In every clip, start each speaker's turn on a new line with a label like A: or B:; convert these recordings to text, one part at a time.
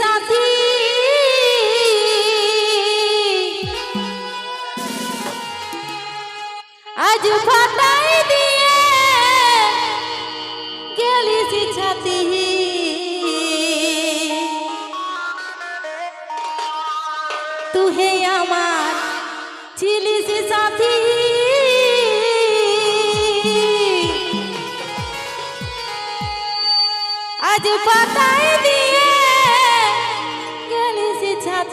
A: সাথী আজ ফাটাই দিয়ে গেলিছি ছাতি। তুহে আমার ছিলিছি সাথী। আজ পাতায়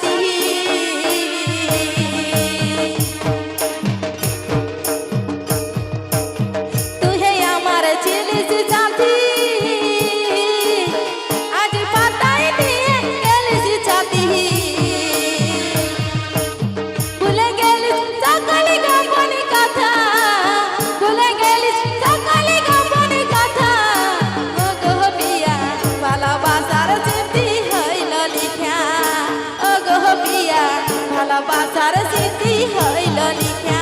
A: see you. বাসার স্মৃতি হইল লিখে।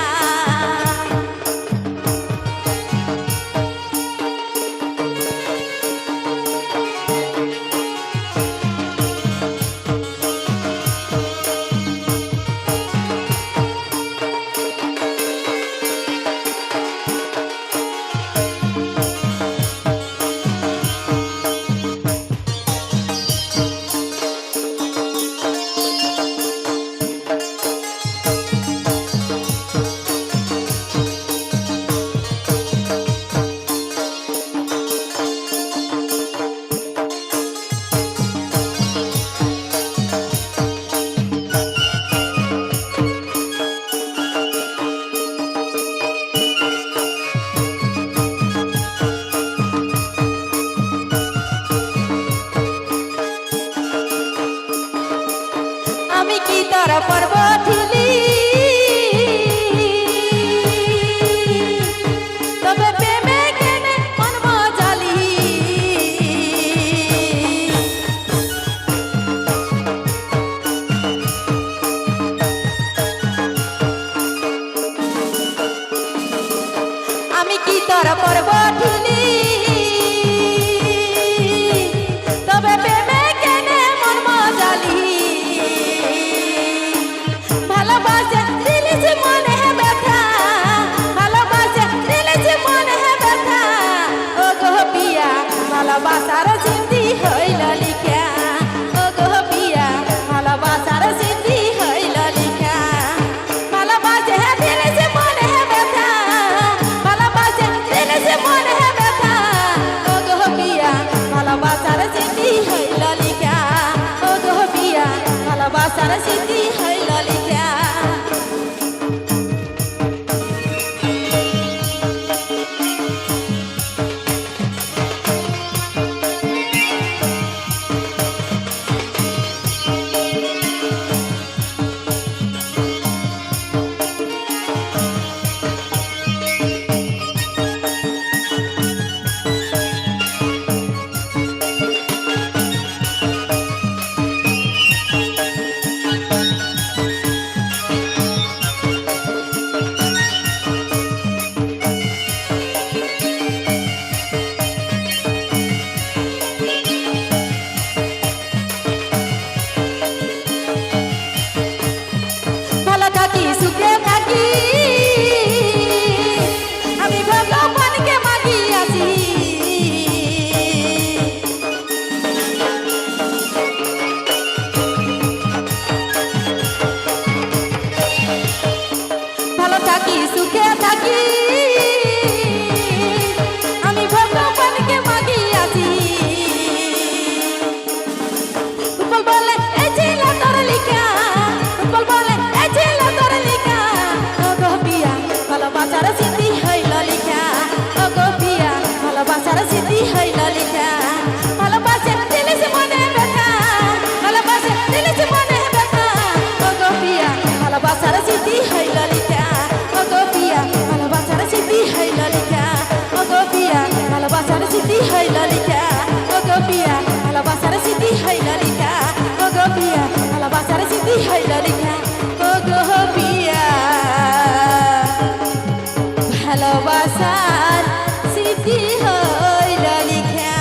A: বাসার চিন্তি ও গো পিয়া, ভালোবাসার স্মৃতি হইল লিখা ও গো পিয়া, ভালোবাসার স্মৃতি হইল লিখা ও গো পিয়া। ভালোবাসার স্মৃতি হইল লিখা